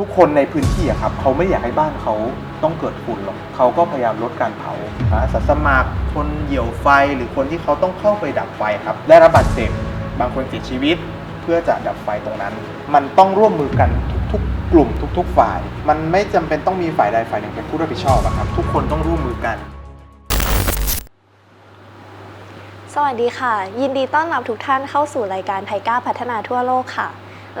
ทุกคนในพื้นที่อะครับเขาไม่อยากให้บ้านเขาต้องเกิดฝุ่นหรอกเขาก็พยายามลดการเผาอาสาสมัครคนเหยี่ยวไฟหรือคนที่เขาต้องเข้าไปดับไฟครับได้รับบาดเจ็บบางคนเสียชีวิตเพื่อจะดับไฟตรงนั้น มันต้องร่วมมือกันทุกๆ กลุ่มทุก ๆ ฝ่าย มันไม่จำเป็นต้องมีฝ่ายใดฝ่ายหนึ่งเป็นผู้รับผิดชอบอะครับทุกคนต้องร่วมมือกัน สวัสดีค่ะ ยินดีต้อนรับทุกท่านเข้าสู่รายการไทก้าพัฒนาทั่วโลกค่ะ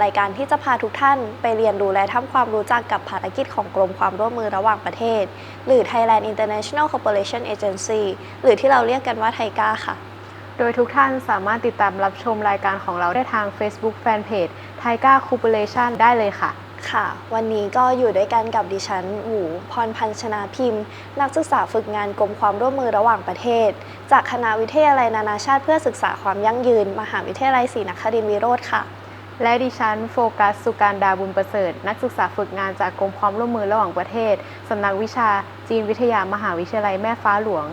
รายการที่จะพาทุกท่านไปเรียนรู้และทำความรู้จักกับภารกิจของกรมความร่วมมือระหว่างประเทศ หรือ Thailand International Cooperation Agency หรือที่เราเรียกกันว่าไทก้าค่ะ โดยทุกท่านสามารถติดตามรับชมรายการของเราได้ทาง Facebook Fanpage t i g a Corporation ได้เลยค่ะค่ะ วันนี้ก็อยู่ด้วยกันกับดิฉันหวูพรพันชนาพิมพ์ นักศึกษาฝึกงานกรมความร่วมมือระหว่างประเทศ จากคณะวิทยาลัยนานาชาติเพื่อศึกษาความยั่งยืน มหาวิทยาลัยศรีนครินทร์วิโรธค่ะ และดิฉันโฟกัส สุการดาบุญประเสริฐ นักศึกษาฝึกงานจากกรมความร่วมมือระหว่างประเทศ สำนักวิชาจีนวิทยามหาวิทยาลัยแม่ฟ้าหลวง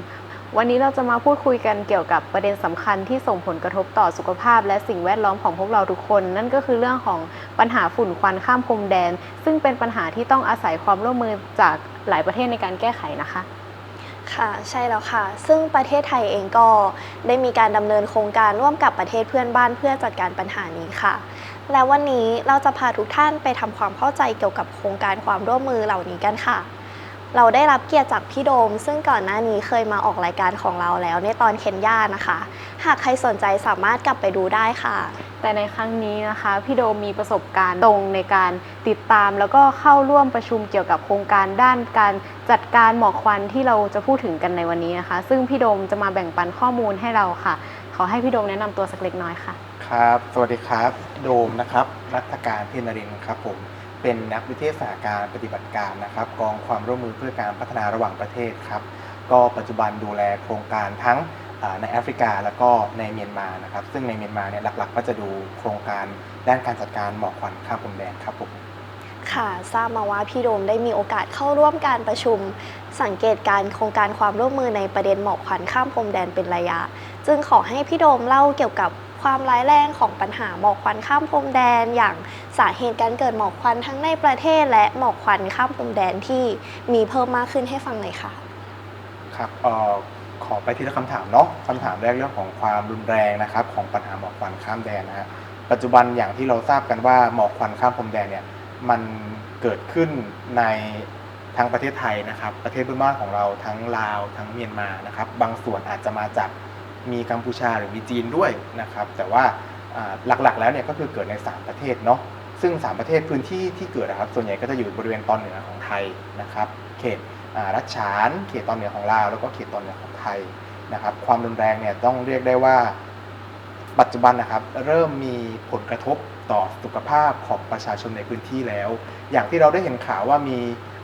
วันนี้เราจะมาพูดคุยกันเกี่ยวกับประเด็นสำคัญที่ส่งผลกระทบต่อสุขภาพ และสิ่งแวดล้อมของพวกเราทุกคน นั่นก็คือเรื่องของปัญหาฝุ่นควันข้ามพรมแดน ซึ่งเป็นปัญหาที่ต้องอาศัยความร่วมมือจากหลายประเทศในการแก้ไขนะคะค่ะใช่แล้วค่ะ ซึ่งประเทศไทยเองก็ได้มีการดำเนินโครงการร่วมกับประเทศเพื่อนบ้านเพื่อจัดการปัญหานี้ค่ะ และวันนี้เราจะพาทุกท่านไปทำความเข้าใจเกี่ยวกับโครงการความร่วมมือเหล่านี้กันค่ะ เราได้รับเกียรติจากพี่โดม ซึ่งก่อนหน้านี้เคยมาออกรายการของเราแล้วในตอนเคนยานะคะ หากใครสนใจสามารถกลับไปดูได้ค่ะ แต่ในครั้งนี้นะคะ พี่โดมมีประสบการณ์ตรงในการติดตาม แล้วก็เข้าร่วมประชุมเกี่ยวกับโครงการด้านการจัดการหมอกควันที่เราจะพูดถึงกันในวันนี้นะคะ ซึ่งพี่โดมจะมาแบ่งปันข้อมูลให้เราค่ะ ขอให้พี่โดมแนะนำตัวสักเล็กน้อยค่ะ ครับ สวัสดีครับ โดมนะครับ รัฐการเพียรนรินครับผม เป็นนักวิทยาศาสตร์การปฏิบัติการนะครับ กองความร่วมมือเพื่อการพัฒนาระหว่างประเทศครับ ก็ปัจจุบันดูแลโครงการทั้งในแอฟริกาแล้วก็ในเมียนมานะครับ ซึ่งในเมียนมาเนี่ยหลักๆ ก็จะดูโครงการด้านการจัดการหมอกควันข้ามพรมแดนครับผมค่ะทราบมาว่าพี่โดมได้มีโอกาสเข้าร่วมการประชุม สังเกตการโครงการความร่วมมือในประเด็นหมอกควันข้ามพรมแดนเป็นระยะ จึงขอให้พี่โดมเล่าเกี่ยวกับ ความร้ายแรงของปัญหาหมอกควันข้ามพรมแดน อย่างสาเหตุการเกิดหมอกควันทั้งในประเทศ และหมอกควันข้ามพรมแดนที่มีเพิ่มมากขึ้นให้ฟังหน่อยค่ะ ครับเอ่อขอไปทีละคำถามเนาะคำถามแรกเรื่องของความรุนแรงนะครับของปัญหาหมอกควันข้ามแดนนะฮะปัจจุบันอย่างที่เราทราบกันว่าหมอกควันข้ามพรมแดนเนี่ยมันเกิดขึ้นในทั้งประเทศไทยนะครับ ประเทศเพื่อนบ้านของเราทั้งลาวทั้งเมียนมานะครับ บางส่วนอาจจะมาจาก มีกัมพูชาหรือมีจีนด้วยนะครับ แต่ว่าหลักๆแล้วเนี่ยก็คือเกิดใน 3 ประเทศเนาะซึ่ง 3 ประเทศพื้นที่ที่เกิดนะครับ ส่วนใหญ่ก็จะอยู่บริเวณตอนเหนือของไทยนะครับ เขตรัชฉาน เขตตอนเหนือของลาวแล้วก็เขตตอนเหนือของไทยนะครับ ความรุนแรงเนี่ยต้องเรียกได้ว่าปัจจุบันนะครับเริ่มมีผลกระทบต่อสุขภาพของประชาชนในพื้นที่แล้ว อย่างที่เราได้เห็นข่าวว่ามี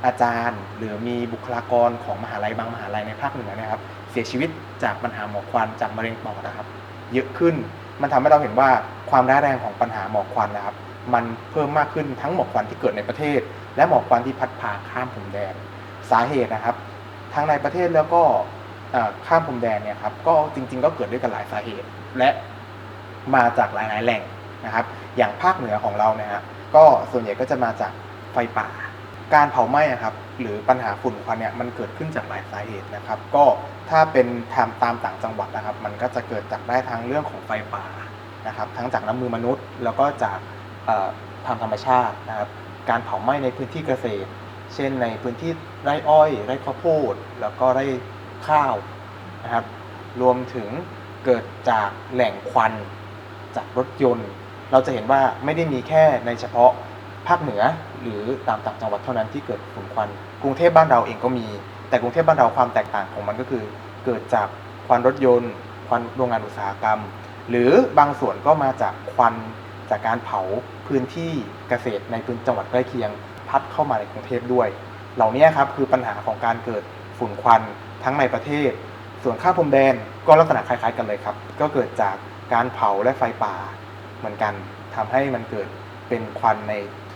อาจารย์ หรือมีบุคลากรของมหาลัยบางมหาลัยในภาคเหนือนะครับ เสียชีวิตจากปัญหาหมอกควันจากมะเร็งปอดนะครับ เยอะขึ้นมันทำให้เราเห็นว่าความร้ายแรงของปัญหาหมอกควันนะครับ มันเพิ่มมากขึ้นทั้งหมอกควันที่เกิดในประเทศ และหมอกควันที่พัดพาข้ามพรมแดนสาเหตุนะครับ ทั้งในประเทศแล้วก็ข้ามพรมแดนเนี่ยครับก็จริง ๆ ก็เกิดด้วยกันหลายสาเหตุ และมาจากหลายๆแหล่งนะครับ อย่างภาคเหนือของเราเนี่ยฮะก็ส่วนใหญ่ก็จะมาจากไฟป่า การเผาไหม้อะครับหรือปัญหาฝุ่นควันเนี่ยมันเกิดขึ้นจากหลายสาเหตุนะครับ ก็ ถ้าเป็นทำตามต่างจังหวัดนะครับ มันก็จะเกิดจากได้ทั้งเรื่องของไฟป่านะครับ ทั้งจากน้ำมือมนุษย์ แล้วก็จากทางธรรมชาตินะครับ การเผาไหม้ในพื้นที่เกษตร เช่นในพื้นที่ไร่อ้อย ไร่ข้าวโพด แล้วก็ไร่ข้าวนะครับ รวมถึงเกิดจากแหล่งควันจากรถยนต์ เราจะเห็นว่าไม่ได้มีแค่ในเฉพาะภาคเหนือหรือตามต่างจังหวัดเท่านั้นที่เกิดฝุ่นควัน กรุงเทพบ้านเราเองก็มี แต่กรุงเทพบ้านเราความแตกต่างของมันก็คือเกิดจากควันรถยนต์ ควันโรงงานอุตสาหกรรม หรือบางส่วนก็มาจากควันจากการเผาพื้นที่เกษตรในพื้นจังหวัดใกล้เคียง พัดเข้ามาในกรุงเทพด้วย เหล่านี้ครับคือปัญหาของการเกิดฝุ่นควันทั้งในประเทศ ส่วนข้าพรมแดนก็ลักษณะคล้ายๆกันเลยครับ ก็เกิดจากการเผาและไฟป่าเหมือนกันทำให้มันเกิดเป็นควันใน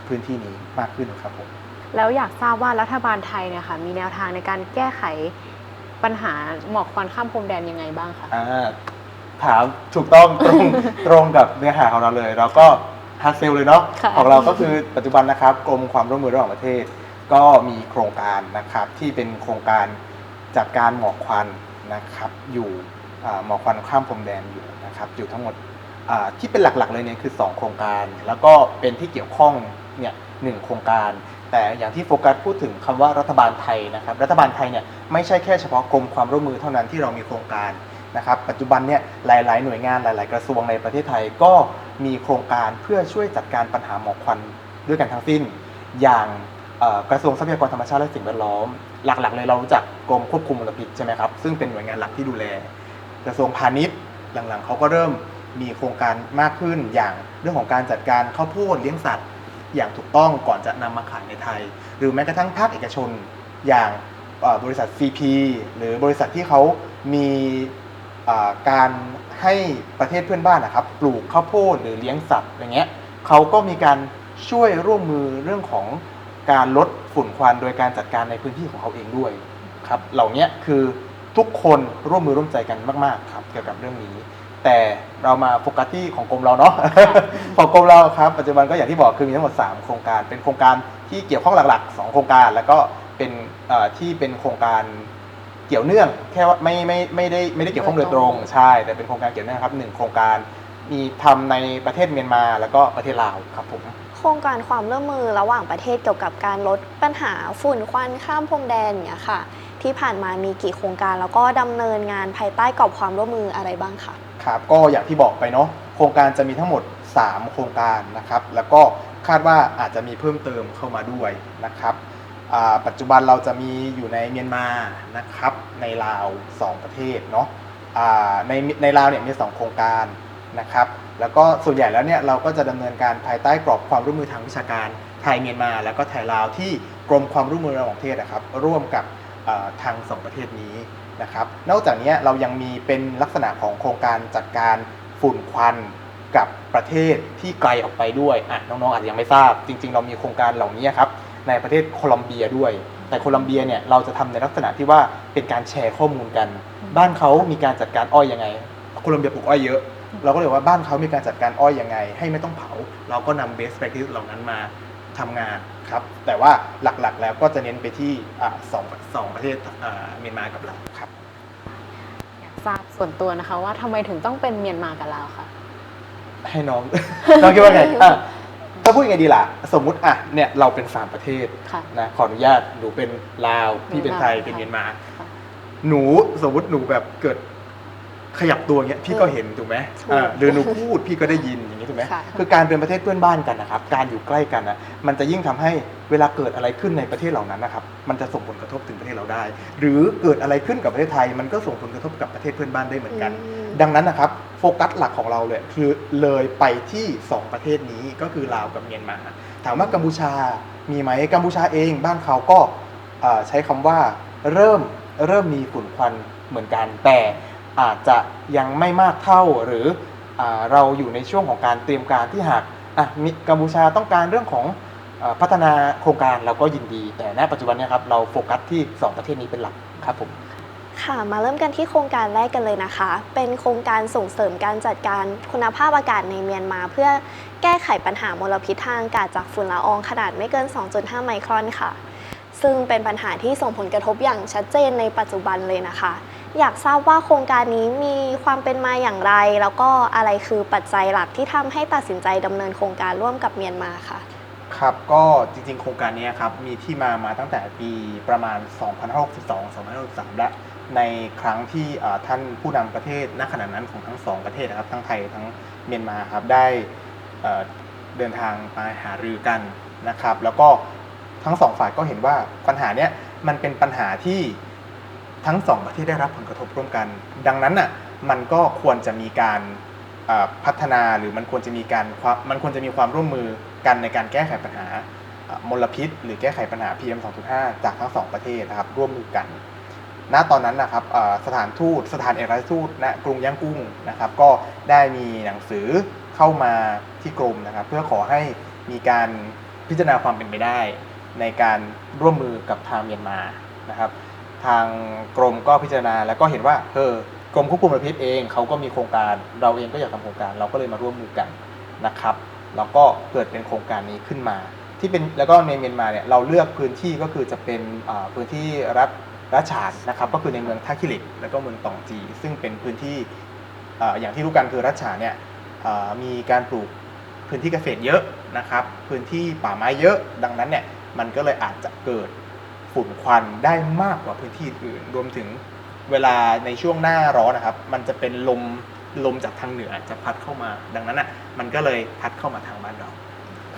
พื้นที่นี้มากขึ้นครับผม แล้วอยากทราบว่ารัฐบาลไทยเนี่ยค่ะมีแนวทางในการแก้ไขปัญหาหมอกควันข้ามพรมแดนยังไงบ้างคะ อ่าถามถูกต้องตรง ตรงกับเนื้อหาของเราเลย เราก็ฮาร์ดเซลเลยเนาะค่ะ ของเราก็คือปัจจุบันนะครับกรมความร่วมมือระหว่างประเทศ ก็มีโครงการนะครับ ที่เป็นโครงการจัดการหมอกควันนะครับ อยู่อ่าหมอกควันข้ามพรมแดนอยู่นะครับอยู่ทั้งหมดอ่าที่เป็นหลักๆเลยเนี่ยคือ 2 โครงการ แล้วก็เป็นที่เกี่ยวข้องเนี่ยหนึ่งโครงการ แต่อย่างที่โฟกัสพูดถึงคำว่ารัฐบาลไทยนะครับ รัฐบาลไทยเนี่ยไม่ใช่แค่เฉพาะกรมความร่วมมือเท่านั้นที่เรามีโครงการนะครับ ปัจจุบันเนี่ยหลาย ๆ หน่วยงานหลาย ๆ กระทรวงในประเทศไทยก็มีโครงการเพื่อช่วยจัดการปัญหาหมอกควันด้วยกันทั้งสิ้น อย่างกระทรวงทรัพยากรธรรมชาติและสิ่งแวดล้อม หลัก ๆ เลยเรารู้จักกรมควบคุมมลพิษใช่ไหมครับซึ่งเป็นหน่วยงานหลักที่ดูแล กระทรวงพาณิชย์หลัง ๆเขาก็เริ่มมีโครงการมากขึ้นอย่างเรื่องของการจัดการข้าวโพดเลี้ยงสัตว์ อย่างถูกต้องก่อนจะนำมาขายในไทย หรือแม้กระทั่งภาคเอกชนอย่างบริษัท CP หรือบริษัทที่เขามีการให้ประเทศเพื่อนบ้านนะครับ ปลูกข้าวโพดหรือเลี้ยงสัตว์อย่างเงี้ยเขาก็มีการช่วยร่วมมือเรื่องของการลดฝุ่นควันโดยการจัดการในพื้นที่ของเขาเองด้วยครับเหล่านี้คือทุกคนร่วมมือร่วมใจกันมาก ๆ ครับ เกี่ยวกับเรื่องนี้ แต่เรามาโฟกัสที่ของกรมเราเนาะ ของกรมเราครับปัจจุบันก็อย่างที่บอกคือมีทั้งหมด 3 โครงการ เป็นโครงการที่เกี่ยวข้องหลักๆ 2 โครงการ แล้วก็เป็นเอ่อที่เป็นโครงการเกี่ยวเนื่อง แค่ว่าไม่ไม่ไม่ได้ไม่ได้เกี่ยวข้องโดยตรงใช่ แต่เป็นโครงการเกี่ยวเนื่องครับหนึ่งโครงการมีทำในประเทศเมียนมาแล้วก็ประเทศลาวครับผมโครงการความร่วมมือระหว่างประเทศเกี่ยวกับการลดปัญหาฝุ่นควันข้ามพรมแดนอย่างเงี้ยค่ะ ที่ผ่านมามีกี่โครงการแล้วก็ดำเนินงานภายใต้กรอบความร่วมมืออะไรบ้างคะ ครับก็อย่างที่บอกไปเนาะโครงการจะมีทั้งหมด 3 โครงการนะครับ แล้วก็คาดว่าอาจจะมีเพิ่มเติมเข้ามาด้วยนะครับปัจจุบันเราจะมีอยู่ในเมียนมานะครับในลาว 2 ประเทศเนาะในในลาวเนี่ยมี 2 โครงการนะครับแล้วก็ส่วนใหญ่แล้วเนี่ยเราก็จะดำเนินการภายใต้กรอบความร่วมมือทางวิชาการไทยเมียนมา แล้วก็ไทยลาวที่กรมความร่วมมือระหว่างประเทศนะครับร่วมกับทางสองประเทศนี้ นะครับ นอกจากนี้เรายังมีเป็นลักษณะของโครงการจัดการฝุ่นควันกับประเทศที่ไกลออกไปด้วยอะน้องๆอาจจะยังไม่ทราบ จริง ๆ เรามีโครงการเหล่านี้ครับในประเทศโคลอมเบียด้วย แต่โคลอมเบียเนี่ยเราจะทำในลักษณะที่ว่าเป็นการแชร์ข้อมูลกัน บ้านเขามีการจัดการอ้อยยังไง โคลอมเบียปลูกอ้อยเยอะ เราก็เลยว่าบ้านเขามีการจัดการอ้อยยังไง ให้ไม่ต้องเผา เราก็นำ best practice เหล่านั้นมาทำงานครับ แต่ว่าหลักๆแล้วก็จะเน้นไปที่อะสองสองประเทศอ่าเมียนมากับเราวครับอยาก ทราบส่วนตัวนะคะ ว่าทำไมถึงต้องเป็นเมียนมากับลาวคะให้น้อง น้องคิดว่าไงอะถ้าพูดยังไงดีล่ะ สมมุติอะเนี่ยเราเป็นสามประเทศค่ะ นะขออนุญาตหนูเป็นลาวพี่เป็นไทยลาวเป็นเมียนมาค่ะหนูสมมุติหนูแบบเกิด ขยับตัวเงี้ยพี่ก็เห็นถูกไหมถูกอ่าหรือหนูพูดพี่ก็ได้ยินอย่างนี้ถูกไหมค่ะคือการเป็นประเทศเพื่อนบ้านกันนะครับ การอยู่ใกล้กันนะมันจะยิ่งทำให้เวลาเกิดอะไรขึ้นในประเทศเหล่านั้นนะครับ มันจะส่งผลกระทบถึงประเทศเราได้ หรือเกิดอะไรขึ้นกับประเทศไทย มันก็ส่งผลกระทบกับประเทศเพื่อนบ้านได้เหมือนกันอืมดังนั้นนะครับโฟกัสหลักของเราเลยคือเลยไปที่ 2 ประเทศนี้ก็คือลาวกับเมียนมา ถามว่ากัมพูชามีไหมกัมพูชาเองบ้านเขาก็เอ่อใช้คำว่าเริ่มเริ่มมีฝุ่นควันเหมือนกันแต่ อาจจะยังไม่มากเท่าหรืออเราอยู่ในช่วงของการเตรียมการที่หากมีกัมพูชาต้องการเรื่องของอพัฒนาโครงการเราก็ยินดี แต่ณปัจจุบันนี้ครับเราโฟกัสที่ 2 ประเทศนี้เป็นหลักครับผมค่ะมาเริ่มกันที่โครงการแรกกันเลยนะคะ เป็นโครงการส่งเสริมการจัดการคุณภาพอากาศในเมียนมา เพื่อแก้ไขปัญหามลพิษทางอากาศจากฝุ่นละอองขนาดไม่เกิน 2.5 ไมครอนค่ะ ซึ่งเป็นปัญหาที่ส่งผลกระทบอย่างชัดเจนในปัจจุบันเลยนะคะ อยากทราบว่าโครงการนี้มีความเป็นมาอย่างไร แล้วก็อะไรคือปัจจัยหลักที่ทำให้ตัดสินใจดำเนินโครงการร่วมกับเมียนมาค่ะ ครับก็จริงๆ โครงการนี้ครับมีที่มามาตั้งแต่ปีประมาณ 2562-2563 และในครั้งที่เอ่อท่านผู้นำประเทศณขณะนั้นของทั้งสองประเทศนะครับทั้งไทยทั้งเมียนมาครับได้เอ่อเดินทางมาหารือกันนะครับ แล้วก็ทั้งสองฝ่ายก็เห็นว่าปัญหาเนี้ยมันเป็นปัญหาที่ ทั้งสองประเทศได้รับผลกระทบร่วมกัน ดังนั้นน่ะมันก็ควรจะมีการพัฒนาหรือมันควรจะมีการมันควรจะมีความร่วมมือกันในการแก้ไขปัญหามลพิษ หรือแก้ไขปัญหา PM 2.5 จากทั้งสองประเทศนะครับร่วมมือกัน ณตอนนั้นนะครับสถานทูตสถานเอกอัครราชทูตณกรุงย่างกุ้งนะครับ ก็ได้มีหนังสือเข้ามาที่กรมนะครับ เพื่อขอให้มีการพิจารณาความเป็นไปได้ ในการร่วมมือกับทางเมียนมานะครับ ทางกรมก็พิจารณา แล้วก็เห็นว่าเออกรมควบคุมมลพิษเองเขาก็มีโครงการเราเองก็อยากทำโครงการ เราก็เลยมาร่วมมือกันนะครับเราก็เกิดเป็นโครงการนี้ขึ้นมา ที่เป็นแล้วก็ในเมียนมาเนี่ยเราเลือกพื้นที่ก็คือจะเป็นอ่าพื้นที่รัฐรัชานนะครับก็คือในเมืองท่าขี้เหล็กแล้วก็เมืองตองจี ซึ่งเป็นพื้นที่อ่าอย่างที่รู้กันคือรัชานเนี่ยมีการปลูกพื้นที่เกษตรเยอะนะครับ พื้นที่ป่าไม้เยอะ ดังนั้นเนี่ยมันก็เลยอาจจะเกิด ฝุ่นควันได้มากกว่าพื้นที่อื่น รวมถึงเวลาในช่วงหน้าร้อนนะครับ มันจะเป็นลมลมจากทางเหนือจะพัดเข้ามา ดังนั้นอะมันก็เลยพัดเข้ามาทางบ้านเรา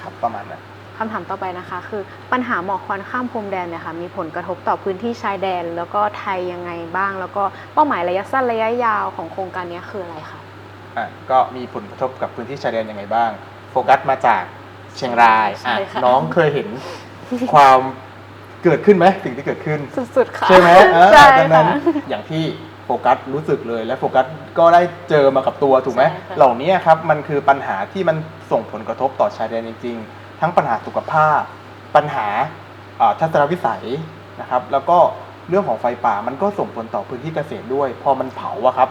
ครับประมาณนั้นคำถามต่อไปนะคะ คือปัญหาหมอกควันข้ามพรมแดนเนี่ยค่ะมีผลกระทบต่อพื้นที่ชายแดน แล้วก็ไทยยังไงบ้าง แล้วก็เป้าหมายระยะสั้นระยะยาวของโครงการนี้คืออะไรคะอะก็มีผลกระทบกับพื้นที่ชายแดนยังไงบ้าง โฟกัสมาจากเชียงรายอะใช่ค่ะน้องเคยเห็นความ เกิดขึ้นไหมสิ่งที่เกิดขึ้น สุดๆค่ะใช่ไหมเออใช่ดังนั้นค่ะอย่างที่โฟกัสรู้สึกเลยและโฟกัสก็ได้เจอมากับตัวถูกไหมใช่ค่ะ เหล่านี้ครับมันคือปัญหาที่มันส่งผลกระทบต่อชายแดนจริงๆ ทั้งปัญหาสุขภาพ ปัญหาเอ่อทัศนวิสัยนะครับ แล้วก็เรื่องของไฟป่ามันก็ส่งผลต่อพื้นที่เกษตรด้วย พอมันเผาอะครับ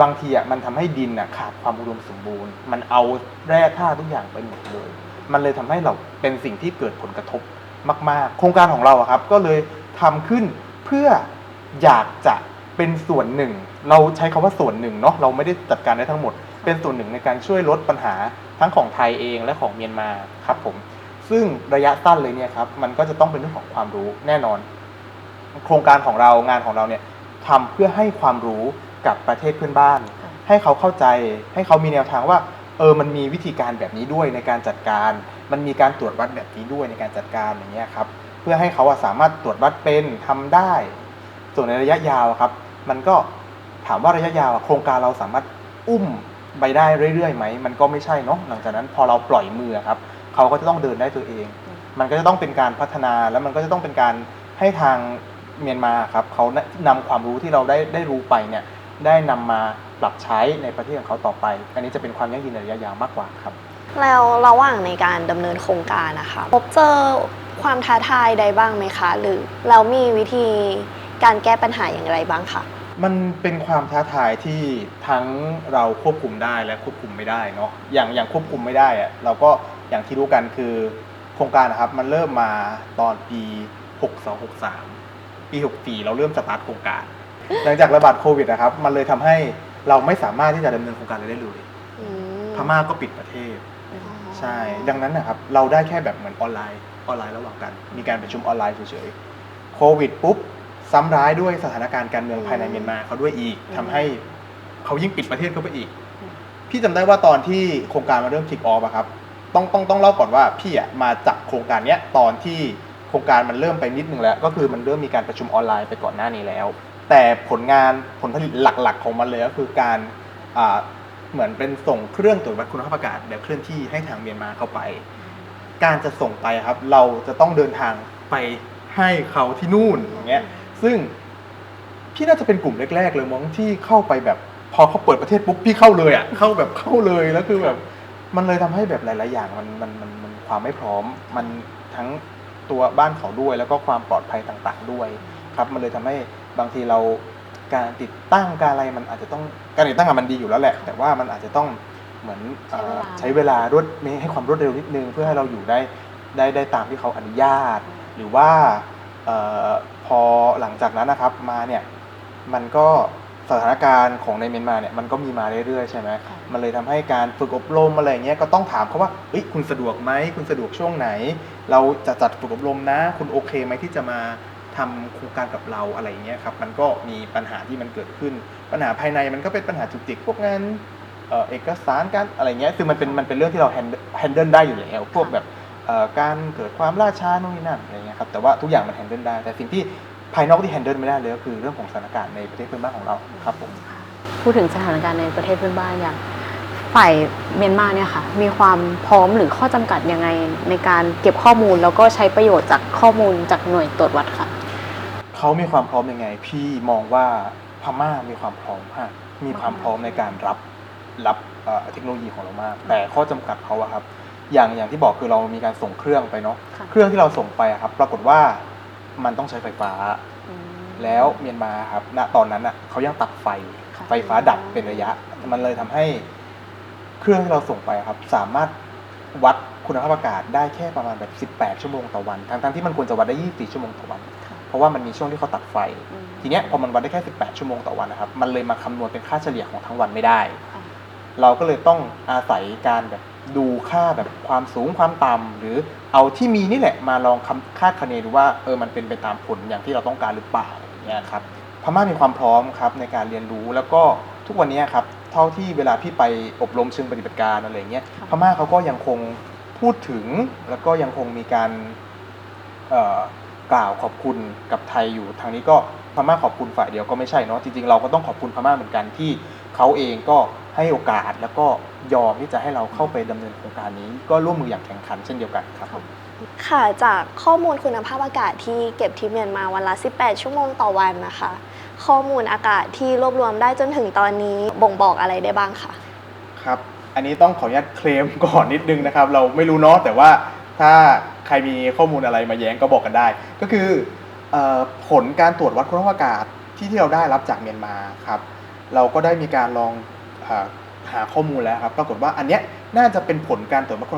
บางทีอะมันทำให้ดินอะขาดความอุดมสมบูรณ์ มันเอาแร่ธาตุทุกอย่างไปหมดเลย มันเลยทำให้เราเป็นสิ่งที่เกิดผลกระทบ มากๆ โครงการของเราอะครับก็เลยทำขึ้นเพื่ออยากจะเป็นส่วนหนึ่ง เราใช้คำว่าส่วนหนึ่งเนาะเราไม่ได้จัดการได้ทั้งหมด เป็นส่วนหนึ่งในการช่วยลดปัญหาทั้งของไทยเองและของเมียนมาครับผม ซึ่งระยะสั้นเลยเนี่ยครับมันก็จะต้องเป็นเรื่องของความรู้แน่นอน โครงการของเรางานของเราเนี่ยทำเพื่อให้ความรู้กับประเทศเพื่อนบ้านค่ะให้เขาเข้าใจให้เขามีแนวทางว่าเออมันมีวิธีการแบบนี้ด้วยในการจัดการ มันมีการตรวจวัดแบบนี้ด้วยในการจัดการอย่างเงี้ยครับเพื่อให้เขาอะสามารถตรวจวัดเป็นทำได้ ส่วนในระยะยาวอะครับ มันก็ถามว่าระยะยาวโครงการเราสามารถอุ้มไปได้เรื่อยๆไหมมันก็ไม่ใช่เนาะหลังจากนั้นพอเราปล่อยมือครับเขาก็จะต้องเดินได้ตัวเอง มันก็จะต้องเป็นการพัฒนาแล้วมันก็จะต้องเป็นการให้ทางเมียนมาครับเขานำความรู้ที่เราได้ได้รู้ไปเนี่ย ได้นำมาปรับใช้ในประเทศของเขาต่อไป อันนี้จะเป็นความยั่งยืนในระยะยาวมากกว่าครับ แล้วระหว่างในการดำเนินโครงการนะคะพบเจอความท้าทายใดบ้างไหมคะ หรือเรามีวิธีการแก้ปัญหาอย่างไรบ้างคะมันเป็นความท้าทายที่ทั้งเราควบคุมได้และควบคุมไม่ได้เนาะอย่างอย่างควบคุมไม่ได้อะเราก็อย่างที่รู้กันคือโครงการนะครับมันเริ่มมาตอนปี 62 63 ปี 64 เราเริ่มสตาร์ทโครงการ หลังจากระบาดโควิดนะครับ มันเลยทำให้เราไม่สามารถที่จะดำเนินโครงการอะไรได้เลย อืมพม่าก็ปิดประเทศใช่ ดังนั้นนะครับ เราได้แค่แบบเหมือนออนไลน์ ออนไลน์ระหว่างกัน มีการประชุมออนไลน์เฉยๆ โควิดปุ๊บ ซ้ำร้ายด้วยสถานการณ์การเมืองภายในเมียนมาเขาด้วยอีก ทำให้เขายิ่งปิดประเทศเข้าไปอีก อืม พี่จำได้ว่าตอนที่โครงการมาเริ่มคิกออฟอะครับ ต้องต้องต้องเล่าก่อนว่าพี่อะมาจับโครงการเนี้ยตอนที่โครงการมันเริ่มไปนิดนึงแล้ว ก็คือมันเริ่มมีการประชุมออนไลน์ไปก่อนหน้านี้แล้ว แต่ผลงานผลผลิตหลักๆ ของมันเลยก็คือการอ่าเหมือนเป็นส่งเครื่องตรวจวัดคุณภาพอากาศแบบเคลื่อนที่ให้ทางเมียนมาเข้าไป การจะส่งไปครับ เราจะต้องเดินทางไปให้เขาที่นู่นอย่างเงี้ยซึ่งพี่น่าจะเป็นกลุ่มแรกๆเลยมั้งที่เข้าไปแบบพอเขาเปิดประเทศปุ๊บพี่เข้าเลยอะเข้าแบบเข้าเลยแล้วคือแบบมันเลยทำให้แบบหลาย ๆ อย่างมันมันมันมันความไม่พร้อม มันทั้งตัวบ้านเขาด้วยแล้วก็ความปลอดภัยต่าง ๆ ด้วย ครับ มันเลยทำให้ บางทีเราการติดตั้งการอะไรมันอาจจะต้องการติดตั้งอะมันดีอยู่แล้วแหละ แต่ว่ามันอาจจะต้องเหมือนเอ่อใช้เวลารวดมีให้ความรวดเร็วนิดนึง เพื่อให้เราอยู่ได้ได้ได้ตามที่เขาอนุญาต หรือว่าเออพอหลังจากนั้นนะครับมาเนี่ยมันก็สถานการณ์ของในเมียนมาเนี่ยมันก็มีมาเรื่อยๆใช่ไหมค่ะมันเลยทำให้การฝึกอบรมอะไรเงี้ยก็ต้องถามเขาว่าเอ้ยคุณสะดวกไหมคุณสะดวกช่วงไหน เราจะจัดฝึกอบรมนะ คุณโอเคไหมที่จะมา ทำโครงการกับเราอะไรเงี้ยครับมันก็มีปัญหาที่มันเกิดขึ้น ปัญหาภายในมันก็เป็นปัญหาจุกจิกพวกงานเอ่อเอกสารการอะไรเงี้ยคือมันเป็นมันเป็นเรื่องที่เราแฮนเดิลได้อยู่แล้วพวกแบบเอ่อการเกิดความล่าช้าโน่นนี่นั่นอะไรเงี้ยครับแต่ว่าทุกอย่างมันแฮนเดิลได้ แต่สิ่งที่ภายนอกที่แฮนเดิลไม่ได้เลยก็คือเรื่องของสถานการณ์ในประเทศเพื่อนบ้านของเราครับผมพูดถึงสถานการณ์ในประเทศเพื่อนบ้านอย่างฝ่ายเมียนมาเนี่ยค่ะมีความพร้อมหรือข้อจำกัดยังไงในการเก็บข้อมูลแล้วก็ใช้ประโยชน์จากข้อมูลจากหน่วยตรวจวัดค่ะ เขามีความพร้อมยังไง พี่มองว่าพม่ามีความพร้อมมากมีความพร้อมในการรับรับเอ่อเทคโนโลยีของเรามาก แต่ข้อจำกัดเขาอะครับอย่างอย่างที่บอกคือเรามีการส่งเครื่องไปเนาะค่ะเครื่องที่เราส่งไปอะครับ ปรากฏว่ามันต้องใช้ไฟฟ้าอืมแล้วเมียนมาครับณตอนนั้นอะเขายังตัดไฟค่ะไฟฟ้าดับเป็นระยะ มันเลยทำให้เครื่องที่เราส่งไปอะครับ สามารถวัดคุณภาพอากาศได้แค่ประมาณแบบ 18 ชั่วโมงต่อวัน ทั้งๆที่มันควรจะวัดได้ 24 ชั่วโมงต่อวันค่ะ เพราะว่ามันมีช่วงที่เขาตัดไฟอืมทีเนี้ยพอมันวัดได้แค่ 18 ชั่วโมงต่อวันนะครับ มันเลยมาคำนวณเป็นค่าเฉลี่ยของทั้งวันไม่ได้ค่ะเราก็เลยต้องอาศัยการแบบดูค่าแบบความสูงความต่ำหรือเอาที่มีนี่แหละมาลองคำคาดคะเนดูว่าเออมันเป็นไปตามผลอย่างที่เราต้องการหรือเปล่าอย่างเงี้ยครับพม่ามีความพร้อมครับในการเรียนรู้แล้วก็ทุกวันนี้ครับเท่าที่เวลาพี่ไปอบรมเชิงปฏิบัติการอะไรเงี้ยค่ะพม่าเขาก็ยังคงพูดถึงแล้วก็ยังคงมีการเอ่อ กล่าวขอบคุณกับไทยอยู่ ทางนี้ก็พม่าขอบคุณฝ่ายเดียวก็ไม่ใช่เนาะจริงๆเราก็ต้องขอบคุณพม่าเหมือนกันที่เขาเองก็ให้โอกาสแล้วก็ยอมที่จะให้เราเข้าไปดำเนินโครงการนี้ ก็ร่วมมืออย่างแข่งขันเช่นเดียวกันครับผมค่ะจากข้อมูลคุณภาพอากาศที่เก็บที่เมียนมาวันละ 18 ชั่วโมงต่อวันนะคะ ข้อมูลอากาศที่รวบรวมได้จนถึงตอนนี้บ่งบอกอะไรได้บ้างคะครับ อันนี้ต้องขออนุญาตเคลมก่อนนิดนึงนะครับ เราไม่รู้เนาะแต่ว่าถ้า ใครมีข้อมูลอะไรมาแย้งก็บอกกันได้ ก็คืออผลการตรวจวัดคุณภาพอากาศที่ที่เราได้รับจากเมียนมาครับ เราก็ได้มีการลองอหาข้อมูลแล้วครับ ปรากฏว่าอันเนี้ยน่าจะเป็นผลการตรวจวัด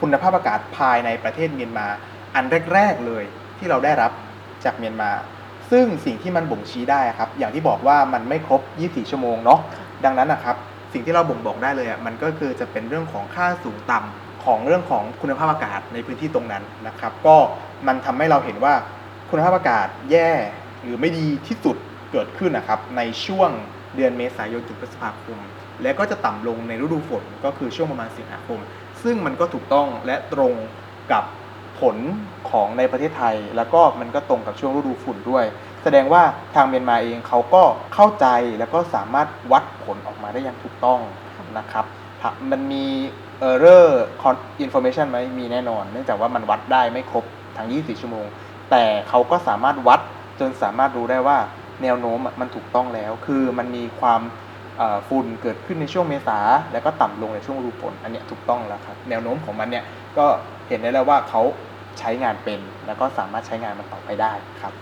คุณภาพอากาศภายในประเทศเมียนมา อันแรกๆเลยที่เราได้รับจากเมียนมา ซึ่งสิ่งที่มันบ่งชี้ได้ครับ อย่างที่บอกว่ามันไม่ครบ 24 ชั่วโมงเนาะดังนั้นนะครับ สิ่งที่เราบ่งบอกได้เลยอะมันก็คือจะเป็นเรื่องของค่าสูงต่ำ ของเรื่องของคุณภาพอากาศในพื้นที่ตรงนั้นนะครับ ก็มันทำให้เราเห็นว่าคุณภาพอากาศแย่หรือไม่ดีที่สุดเกิดขึ้นนะครับ ในช่วงเดือนเมษายนถึงพฤษภาคม และก็จะต่ำลงในฤดูฝนก็คือช่วงประมาณสิงหาคม ซึ่งมันก็ถูกต้องและตรงกับผลของในประเทศไทย แล้วก็มันก็ตรงกับช่วงฤดูฝุ่นด้วย แสดงว่าทางเมียนมาเองเขาก็เข้าใจแล้วก็สามารถวัดผลออกมาได้อย่างถูกต้องนะครับ มันมี error information ไหมมีแน่นอน เนื่องจากว่ามันวัดได้ไม่ครบทั้ง 24 ชั่วโมง แต่เขาก็สามารถวัดจนสามารถรู้ได้ว่าแนวโน้มอะมันถูกต้องแล้ว คือมันมีความเอ่อฝุ่นเกิดขึ้นในช่วงเมษา แล้วก็ต่ำลงในช่วงฤดูฝนอันเนี้ยถูกต้องแล้วครับ แนวโน้มของมันเนี่ยก็เห็นได้แล้วว่าเขาใช้งานเป็น แล้วก็สามารถใช้งานมันต่อไปได้ครับ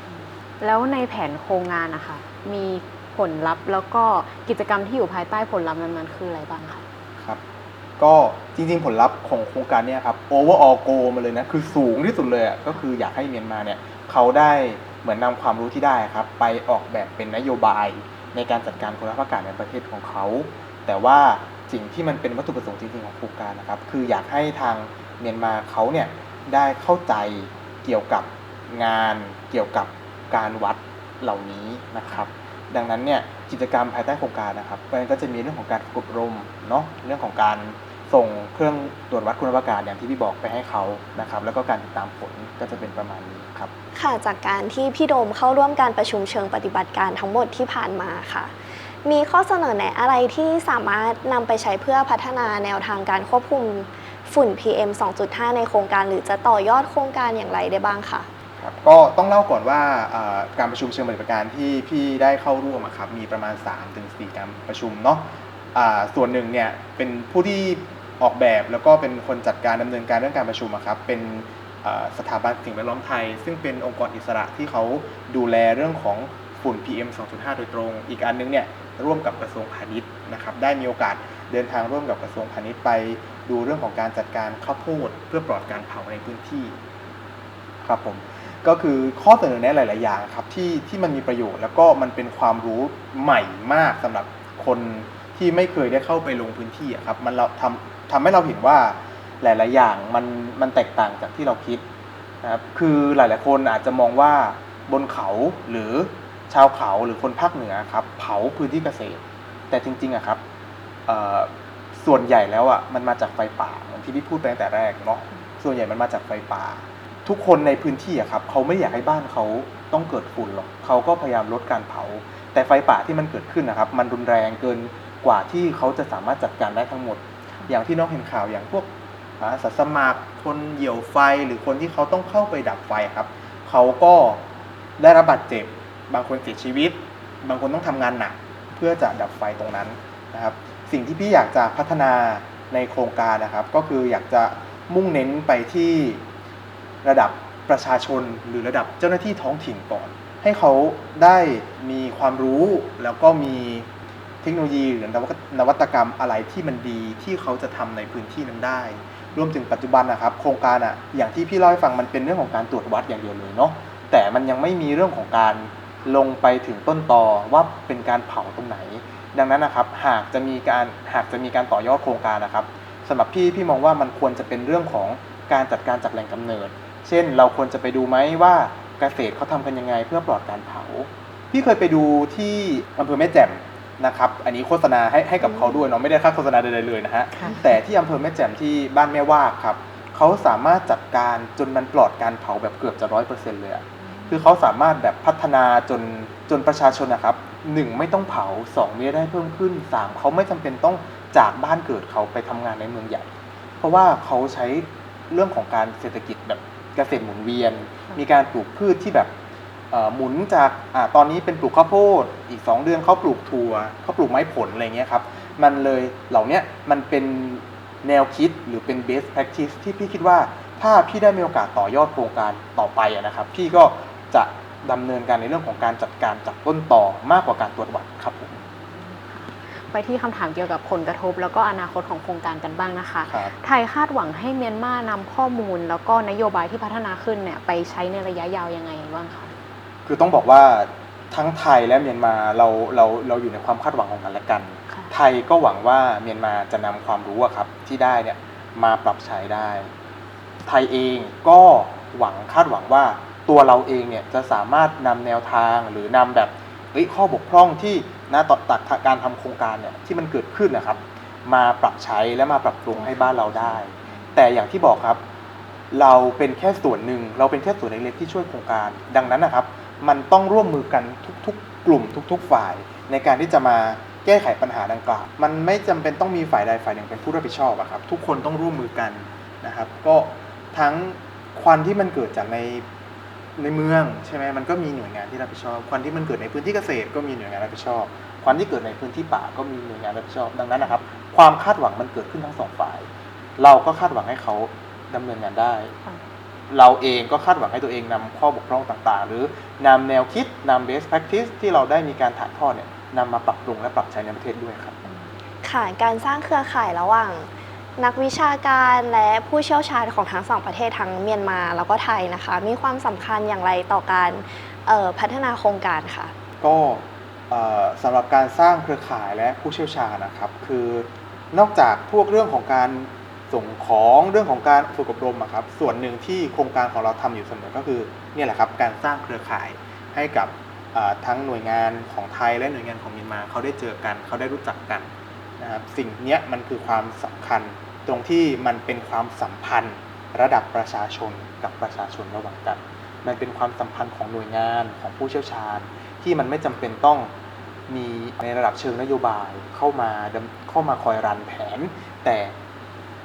แล้วในแผนโครงงานนะคะมีผลลัพธ์แล้วก็กิจกรรมที่อยู่ภายใต้ผลลัพธ์นั้นๆคืออะไรบ้างคะครับ ก็จริงๆ ผลลัพธ์ของโครงการเนี้ครับ overall goal มาเลยนะคือสูงที่สุดเลยก็คืออยากให้เมียนมาเนี่ยเขาได้เหมือนนำความรู้ที่ได้ครับไปออกแบบเป็นนโยบายในการจัดการคุณภาพอากาศในประเทศของเขา แต่ว่าสิ่งที่มันเป็นวัตถุประสงค์จริงๆของโครงการนะครับ คืออยากให้ทางเมียนมาเขาเนี่ยได้เข้าใจเกี่ยวกับงานเกี่ยวกับการวัดเหล่านี้นะครับ ดังนั้นเนี่ยกิจกรรมภายใต้โครงการนะครับมันก็จะมีเรื่องของการฝึกอบรมเนาะเรื่องของการ ส่งเครื่องตรวจวัดคุณภาพอากาศอย่างที่พี่บอกไปให้เขานะครับ แล้วก็การติดตามผลก็จะเป็นประมาณนี้ครับ ค่ะจากการที่พี่โดมเข้าร่วมการประชุมเชิงปฏิบัติการทั้งหมดที่ผ่านมาค่ะ มีข้อเสนอแนะอะไรที่สามารถนำไปใช้เพื่อพัฒนาแนวทางการควบคุมฝุ่น PM 2.5 ในโครงการหรือจะต่อยอดโครงการอย่างไรได้บ้างคะครับก็ต้องเล่าก่อนว่าเอ่อการประชุมเชิงปฏิบัติการที่พี่ได้เข้าร่วมอะครับมีประมาณ3-4การประชุมเนาะอ่าส่วนหนึ่งเนี่ยเป็นผู้ที่ ออกแบบแล้วก็เป็นคนจัดการดำเนินการเรื่องการประชุมครับเป็นสถาบันสิ่งแวดล้อมไทย ซึ่งเป็นองค์กรอิสระที่เขาดูแลเรื่องของฝุ่น PM 2.5 โดยตรง อีกอันนึงเนี่ยร่วมกับกระทรวงพาณิชย์นะครับได้มีโอกาสเดินทางร่วมกับกระทรวงพาณิชย์ไป ดูเรื่องของการจัดการข้าวโพดเพื่อปลอดการเผาในพื้นที่ครับผมก็คือข้อเสนอแนะหลาย ๆ อย่างครับที่ที่มันมีประโยชน์แล้วก็มันเป็นความรู้ใหม่มากสำหรับคนที่ไม่เคยได้เข้าไปลงพื้นที่ครับมันเราทำ ทำให้เราเห็นว่าหลาย ๆ อย่างมันมันแตกต่างจากที่เราคิดนะครับคือหลาย ๆ คนอาจจะมองว่าบนเขาหรือชาวเขาหรือคนภาคเหนือครับเผาพื้นที่เกษตร แต่จริง ๆอะครับส่วนใหญ่แล้วอะมันมาจากไฟป่าเหมือนที่พี่พูดไปตั้งแต่แรกเนาะส่วนใหญ่มันมาจากไฟป่า ทุกคนในพื้นที่อะครับเขาไม่อยากให้บ้านเขาต้องเกิดฝุ่นหรอกเขาก็พยายามลดการเผา แต่ไฟป่าที่มันเกิดขึ้นนะครับ มันรุนแรงเกินกว่าที่เขาจะสามารถจัดการได้ทั้งหมด อย่างที่น้องเห็นข่าวอย่างพวกอาสาสมัครคนเหยี่ยวไฟหรือคนที่เขาต้องเข้าไปดับไฟครับ เขาก็ได้รับบาดเจ็บบางคนเสียชีวิต บางคนต้องทำงานหนักเพื่อจะดับไฟตรงนั้นนะครับ สิ่งที่พี่อยากจะพัฒนาในโครงการนะครับ ก็คืออยากจะมุ่งเน้นไปที่ระดับประชาชนหรือระดับเจ้าหน้าที่ท้องถิ่นก่อน ให้เขาได้มีความรู้แล้วก็มี เทคโนโลยีหรือนวัตนวัตกรรมอะไรที่มันดีที่เขาจะทำในพื้นที่นั้นได้ รวมถึงปัจจุบันนะครับ โครงการอะอย่างที่พี่เล่าให้ฟังมันเป็นเรื่องของการตรวจวัดอย่างเดียวเลยเนาะแต่มันยังไม่มีเรื่องของการลงไปถึงต้นตอว่าเป็นการเผาตรงไหน ดังนั้นนะครับ หากจะมีการหากจะมีการต่อยอดโครงการนะครับสำหรับพี่พี่มองว่ามันควรจะเป็นเรื่องของการจัดการจากแหล่งกำเนิด เช่น เราควรจะไปดูไหมว่าเกษตรเขาทำกันยังไงเพื่อปลอดการเผา พี่เคยไปดูที่อำเภอแม่แจ่ม นะครับ อันนี้โฆษณาให้ให้กับเขาด้วยเนาะไม่ได้ค่าโฆษณาใดๆเลยนะฮะ ค่ะ แต่ที่อำเภอแม่แจ่มที่บ้านแม่ว่าครับเขาสามารถจัดการจนมันปลอดการเผาแบบเกือบจะร้อยเปอร์เซ็นต์เลยอะคือเขาสามารถแบบพัฒนาจนจนประชาชนนะครับหนึ่งไม่ต้องเผาสองมีรายได้เพิ่มขึ้นสามเขาไม่จำเป็นต้องจากบ้านเกิดเขาไปทำงานในเมืองใหญ่ เพราะว่าเขาใช้เรื่องของการเศรษฐกิจแบบเกษตรหมุนเวียน มีการปลูกพืชที่แบบเอ่อ หมุนจากอาตอนนี้เป็นปลูกข้าวโพดอีก 2 เดือนเขาปลูกถั่วเขาปลูกไม้ผลอะไรเงี้ยครับมันเลยเหล่าเนี้ยมันเป็นแนวคิดหรือเป็น best practice ที่พี่คิดว่าถ้าพี่ได้มีโอกาสต่อยอดโครงการต่อไปอะนะครับ พี่ก็จะดำเนินการในเรื่องของการจัดการจากต้นต่อมากกว่าการตรวจวัดครับผมไปที่คำถามเกี่ยวกับผลกระทบ แล้วก็อนาคตของโครงการกันบ้างนะคะครับไทยคาดหวังให้เมียนมานำข้อมูล แล้วก็นโยบายที่พัฒนาขึ้นเนี่ยไปใช้ในระยะยาวยังไงบ้างคะ คือต้องบอกว่าทั้งไทยและเมียนมาเราเราเราอยู่ในความคาดหวังของกันและกันค่ะไทยก็หวังว่าเมียนมาจะนำความรู้อะครับที่ได้เนี่ยมาปรับใช้ได้ ไทยเองก็หวังคาดหวังว่าตัวเราเองเนี่ยจะสามารถนำแนวทางหรือนำแบบเอ้ยข้อบกพร่องที่ณต่อตักการทำโครงการเนี่ยที่มันเกิดขึ้นนะครับ มาปรับใช้และมาปรับปรุงให้บ้านเราได้ แต่อย่างที่บอกครับ เราเป็นแค่ส่วนหนึ่งเราเป็นแค่ส่วนเล็กๆที่ช่วยโครงการ ดังนั้นนะครับ มันต้องร่วมมือกันทุกๆ กลุ่มทุก ๆ ฝ่าย ในการที่จะมาแก้ไขปัญหาดังกล่าว มันไม่จำเป็นต้องมีฝ่ายใดฝ่ายหนึ่งเป็นผู้รับผิดชอบอะครับ ทุกคนต้องร่วมมือกันนะครับ ก็ทั้งควันที่มันเกิดจากในในเมืองใช่ไหมมันก็มีหน่วยงานที่รับผิดชอบ ควันที่มันเกิดในพื้นที่เกษตรก็มีหน่วยงานรับผิดชอบ ควันที่เกิดในพื้นที่ป่าก็มีหน่วยงานรับผิดชอบ ดังนั้นนะครับ ความคาดหวังมันเกิดขึ้นทั้งสองฝ่าย เราก็คาดหวังให้เขาดำเนินงานได้ เราเองก็คาดหวังให้ตัวเองนำข้อบกพร่องต่างๆ หรือนำแนวคิดนำ best practice ที่เราได้มีการถ่ายทอดเนี่ยนำมาปรับปรุงและปรับใช้ในประเทศด้วยครับค่ะการสร้างเครือข่ายระหว่าง นักวิชาการและผู้เชี่ยวชาญของทั้งสองประเทศทั้งเมียนมาแล้วก็ไทยนะคะ มีความสำคัญอย่างไรต่อการเอ่อพัฒนาโครงการค่ะ ก็เอ่อสำหรับการสร้างเครือข่ายและผู้เชี่ยวชาญนะครับ คือนอกจากพวกเรื่องของการ ส่งของเรื่องของการฝึกอบรมอะครับส่วนหนึ่งที่โครงการของเราทำอยู่เสมอก็คือเนี่ยแหละครับการสร้างเครือข่ายให้กับทั้งหน่วยงานของไทยและหน่วยงานของเมียนมาเขาได้เจอกันเขาได้รู้จักกันนะครับสิ่งนี้มันคือความสำคัญตรงที่มันเป็นความสัมพันธ์ระดับประชาชนกับประชาชนระหว่างกัน มันเป็นความสัมพันธ์ของหน่วยงานของผู้เชี่ยวชาญ ที่มันไม่จำเป็นต้องมีในระดับเชิงนโยบายเข้ามาเข้ามาคอยรันแผน แต่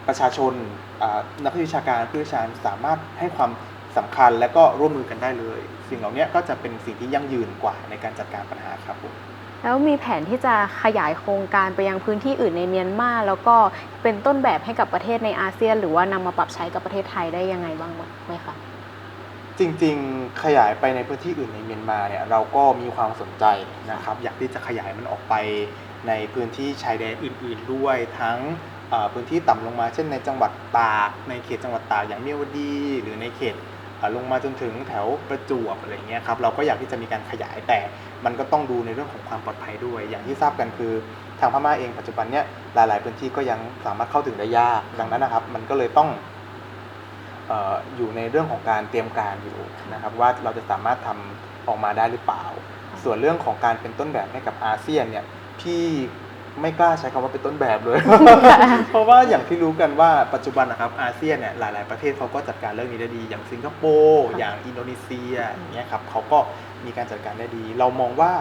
ประชาชนอ่านักวิชาการผู้เชี่ยวชาญสามารถให้ความสำคัญและก็ร่วมมือกันได้เลย สิ่งเหล่านี้ก็จะเป็นสิ่งที่ยั่งยืนกว่าในการจัดการปัญหาครับผมแล้วมีแผนที่จะขยายโครงการไปยังพื้นที่อื่นในเมียนมาแล้วก็เป็นต้นแบบให้กับประเทศในอาเซียน หรือว่านำมาปรับใช้กับประเทศไทยได้ยังไงบ้างไหมคะจริงๆขยายไปในพื้นที่อื่นในเมียนมาเนี่ยเราก็มีความสนใจนะครับ อยากที่จะขยายมันออกไปในพื้นที่ชายแดนอื่น ๆ ด้วยทั้งเอ่อ พื้นที่ต่ำลงมาเช่นในจังหวัดตากในเขตจังหวัดตากอย่างเมียวดี หรือในเขตลงมาจนถึงแถวประจวบอะไรเงี้ยครับเราก็อยากที่จะมีการขยายแต่มันก็ต้องดูในเรื่องของความปลอดภัยด้วย อย่างที่ทราบกันคือทางพม่าเองปัจจุบันเนี่ยหลาย ๆ พื้นที่ก็ยังสามารถเข้าถึงได้ยากดังนั้นนะครับ มันก็เลยต้องเอ่ออยู่ในเรื่องของการเตรียมการอยู่นะครับ ว่าเราจะสามารถทำออกมาได้หรือเปล่า ส่วนเรื่องของการเป็นต้นแบบให้กับอาเซียนเนี่ยพี่ ไม่กล้าใช้คำว่าเป็นต้นแบบเลย เพราะว่าอย่างที่รู้กันว่าปัจจุบันนะครับอาเซียนเนี่ยหลาย ๆ ประเทศเขาก็จัดการเรื่องนี้ได้ดี อย่างสิงคโปร์อย่างอินโดนีเซียอย่างเงี้ยครับเขาก็มีการจัดการได้ดี เรามองว่า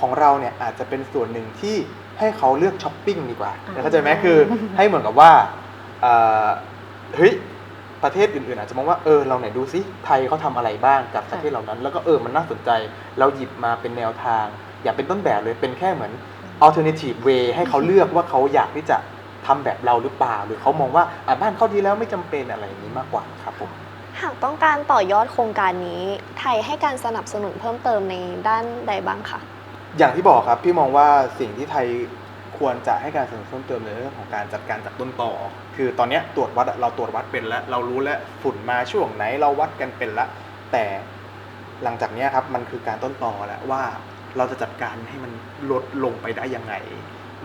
ของเราเนี่ยอาจจะเป็นส่วนหนึ่งที่ให้เขาเลือกช้อปปิ้งดีกว่าอ่าเข้าใจไหมคือให้เหมือนกับว่าเอ่อเฮ้ยประเทศอื่น ๆ อาจจะมองว่าเออเราไหนดูซิไทยเขาทำอะไรบ้างกับประเทศเหล่านั้น แล้วก็เออมันน่าสนใจ เราหยิบมาเป็นแนวทาง อย่าเป็นต้นแบบเลยเป็นแค่เหมือน alternative way ให้เขาเลือกว่าเขาอยากที่จะทำแบบเราหรือเปล่า หรือเขามองว่าอะบ้านเขาดีแล้วไม่จำเป็นอะไรอย่างนี้มากกว่าครับผมหากต้องการต่อยอดโครงการนี้ ไทยให้การสนับสนุนเพิ่มเติมในด้านใดบ้างคะอย่างที่บอกครับพี่มองว่าสิ่งที่ไทยควรจะให้การสนับสนุนเพิ่มเติมในเรื่องของการจัดการจากต้นต่อ คือตอนเนี้ยตรวจวัดอะเราตรวจวัดเป็นแล้ว เรารู้แล้วฝุ่นมาช่วงไหนเราวัดกันเป็นแล้วแต่หลังจากเนี้ยครับมันคือการต้นต่อแล้วว่า เราจะจัดการให้มันลดลงไปได้ยังไง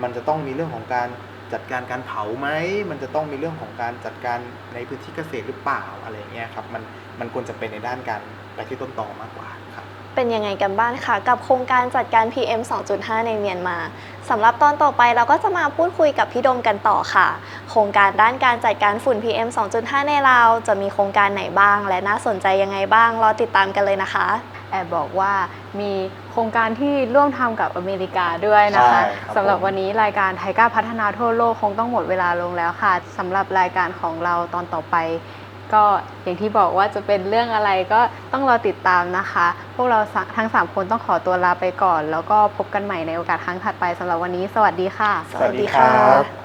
มันจะต้องมีเรื่องของการจัดการการเผาไหม มันจะต้องมีเรื่องของการจัดการในพื้นที่เกษตรหรือเปล่าอะไรเงี้ยครับ มันมันควรจะเป็นในด้านการไปที่ต้นตอมากกว่าครับเป็นยังไงกันบ้างคะกับโครงการจัดการ PM 2.5 ในเมียนมาสำหรับตอนต่อไปเราก็จะมาพูดคุยกับพี่ดมกันต่อค่ะ โครงการด้านการจัดการฝุ่น PM 2.5 ในเราวจะมีโครงการไหนบ้าง และน่าสนใจยังไงบ้างรอติดตามกันเลยนะคะ อบบอกว่ามีโครงการที่ร่วมทำกับอเมริกาด้วยนะคะใช่ครับสำหรับผม วันนี้รายการไทยกล้าพัฒนาทั่วโลกคงต้องหมดเวลาลงแล้วค่ะสำหรับรายการของเราตอนต่อไป ก็อย่างที่บอกว่าจะเป็นเรื่องอะไรก็ต้องรอติดตามนะคะ พวกเราทั้ง3คนต้องขอตัวลาไปก่อน แล้วก็พบกันใหม่ในโอกาสครั้งถัดไปสำหรับวันนี้ สวัสดีค่ะ สวัสดีค่ะ